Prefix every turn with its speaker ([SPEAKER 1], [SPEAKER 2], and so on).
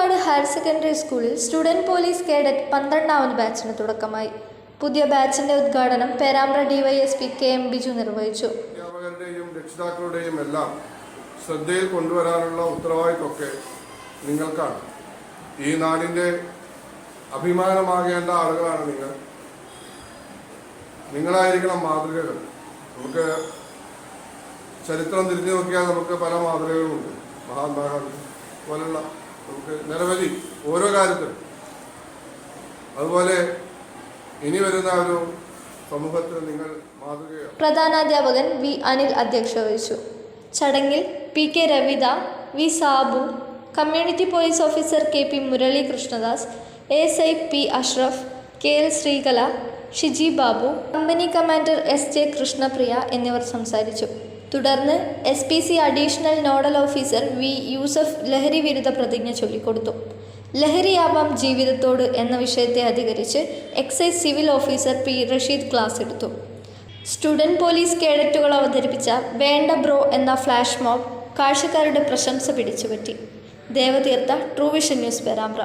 [SPEAKER 1] സ്കൂളിൽ student police cadet പന്ത്രണ്ടാമത് ബാച്ചിന് തുടക്കമായി. പുതിയ ബാച്ചിന്റെ ഉദ്ഘാടനം Perambra DYSP K M Biju നിർവഹിച്ചു.
[SPEAKER 2] അധ്യാപകരുടെയും രക്ഷിതാക്കളുടെയും എല്ലാം ശ്രദ്ധയിൽ കൊണ്ടുവരാനുള്ള ഉത്തരവാദിത്തമൊക്കെ നിങ്ങൾക്കാണ്. ഈ നാടിന്റെ അഭിമാനമാകേണ്ട ആളുകളാണ് നിങ്ങൾ. നിങ്ങളായിരിക്കണം മാതൃകകൾ. നമുക്ക് ചരിത്രം തിരിഞ്ഞു നോക്കിയാൽ നമുക്ക് പല മാതൃകകളുമുണ്ട് മഹാത്മാഗാന്ധി പോലുള്ള നമുക്ക് നിരവധി ഓരോ കാര്യത്തിലും. അതുപോലെ ഇനി വരുന്ന ഒരു സമൂഹത്തിൽ നിങ്ങൾ മാതൃകയാണ്
[SPEAKER 1] പ്രധാനാധ്യാപകൻ വി അനിൽ അധ്യക്ഷത വഹിച്ചു ചടങ്ങിൽ P K Ravitha V Sabu community police officer K P Murali Krishnadas S I P Ashraf K L Sreekala Shiji Babu company commander S J Krishnapriya എന്നിവർ സംസാരിച്ചു. തുടർന്ന് S P C additional nodal officer V Yusuf ലഹരി വിരുദ്ധ പ്രതിജ്ഞ ചൊല്ലിക്കൊടുത്തു. ലഹരിയാവാം ജീവിതത്തോട് എന്ന വിഷയത്തെ അധികരിച്ച് excise civil officer P Rasheed class എടുത്തു. സ്റ്റുഡന്റ് പോലീസ് കേഡറ്റുകൾ അവതരിപ്പിച്ച വേണ്ട ബ്രോ എന്ന ഫ്ലാഷ് മോബ് കാഴ്ചക്കാരുടെ പ്രശംസ പിടിച്ചുപറ്റി. Devatheertha Truevision news Perambra.